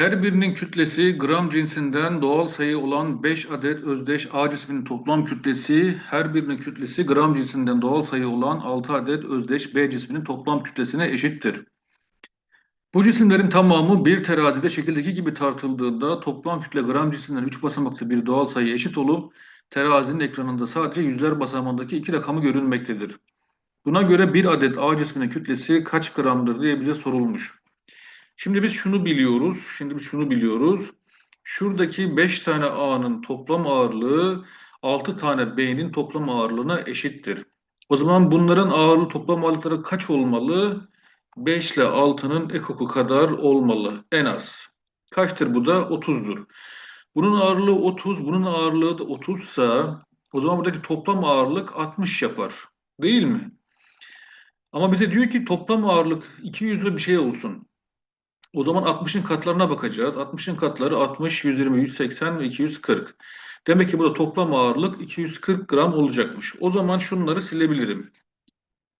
Her birinin kütlesi gram cinsinden doğal sayı olan 5 adet özdeş A cisminin toplam kütlesi, her birinin kütlesi gram cinsinden doğal sayı olan 6 adet özdeş B cisminin toplam kütlesine eşittir. Bu cisimlerin tamamı bir terazide şekildeki gibi tartıldığında toplam kütle gram cinsinden 3 basamaklı bir doğal sayı eşit olup terazinin ekranında sadece yüzler basamağındaki iki rakamı görünmektedir. Buna göre bir adet A cisminin kütlesi kaç gramdır diye bize sorulmuş. Şimdi biz şunu biliyoruz. Şimdi biz şunu biliyoruz. Şuradaki 5 tane A'nın toplam ağırlığı 6 tane B'nin toplam ağırlığına eşittir. O zaman bunların ağırlığı toplam ağırlıkları kaç olmalı? 5 ile 6'nın ekoku kadar olmalı en az. Kaçtır bu da? 30'dur. Bunun ağırlığı 30, bunun ağırlığı da 30 sa o zaman buradaki toplam ağırlık 60 yapar. Değil mi? Ama bize diyor ki toplam ağırlık 200'lü bir şey olsun. O zaman 60'ın katlarına bakacağız. 60'ın katları 60, 120, 180 ve 240. Demek ki burada toplam ağırlık 240 gram olacakmış. O zaman şunları silebilirim.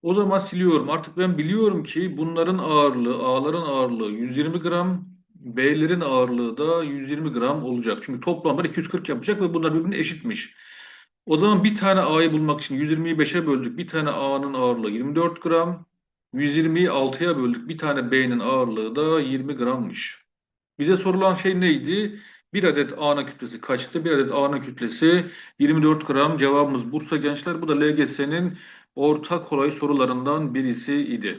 O zaman siliyorum. Artık ben biliyorum ki bunların ağırlığı, A'ların ağırlığı 120 gram, B'lerin ağırlığı da 120 gram olacak. Çünkü toplamlar 240 yapacak ve bunlar birbirine eşitmiş. O zaman bir tane A'yı bulmak için 120'yi 5'e böldük. Bir tane A'nın ağırlığı 24 gram. 120'yi 6'ya böldük. Bir tane B'nin ağırlığı da 20 grammış. Bize sorulan şey neydi? Bir adet A'nın kütlesi kaçtı? Bir adet A'nın kütlesi 24 gram. Cevabımız Bursa gençler. Bu da LGS'nin orta kolay sorularından birisi idi.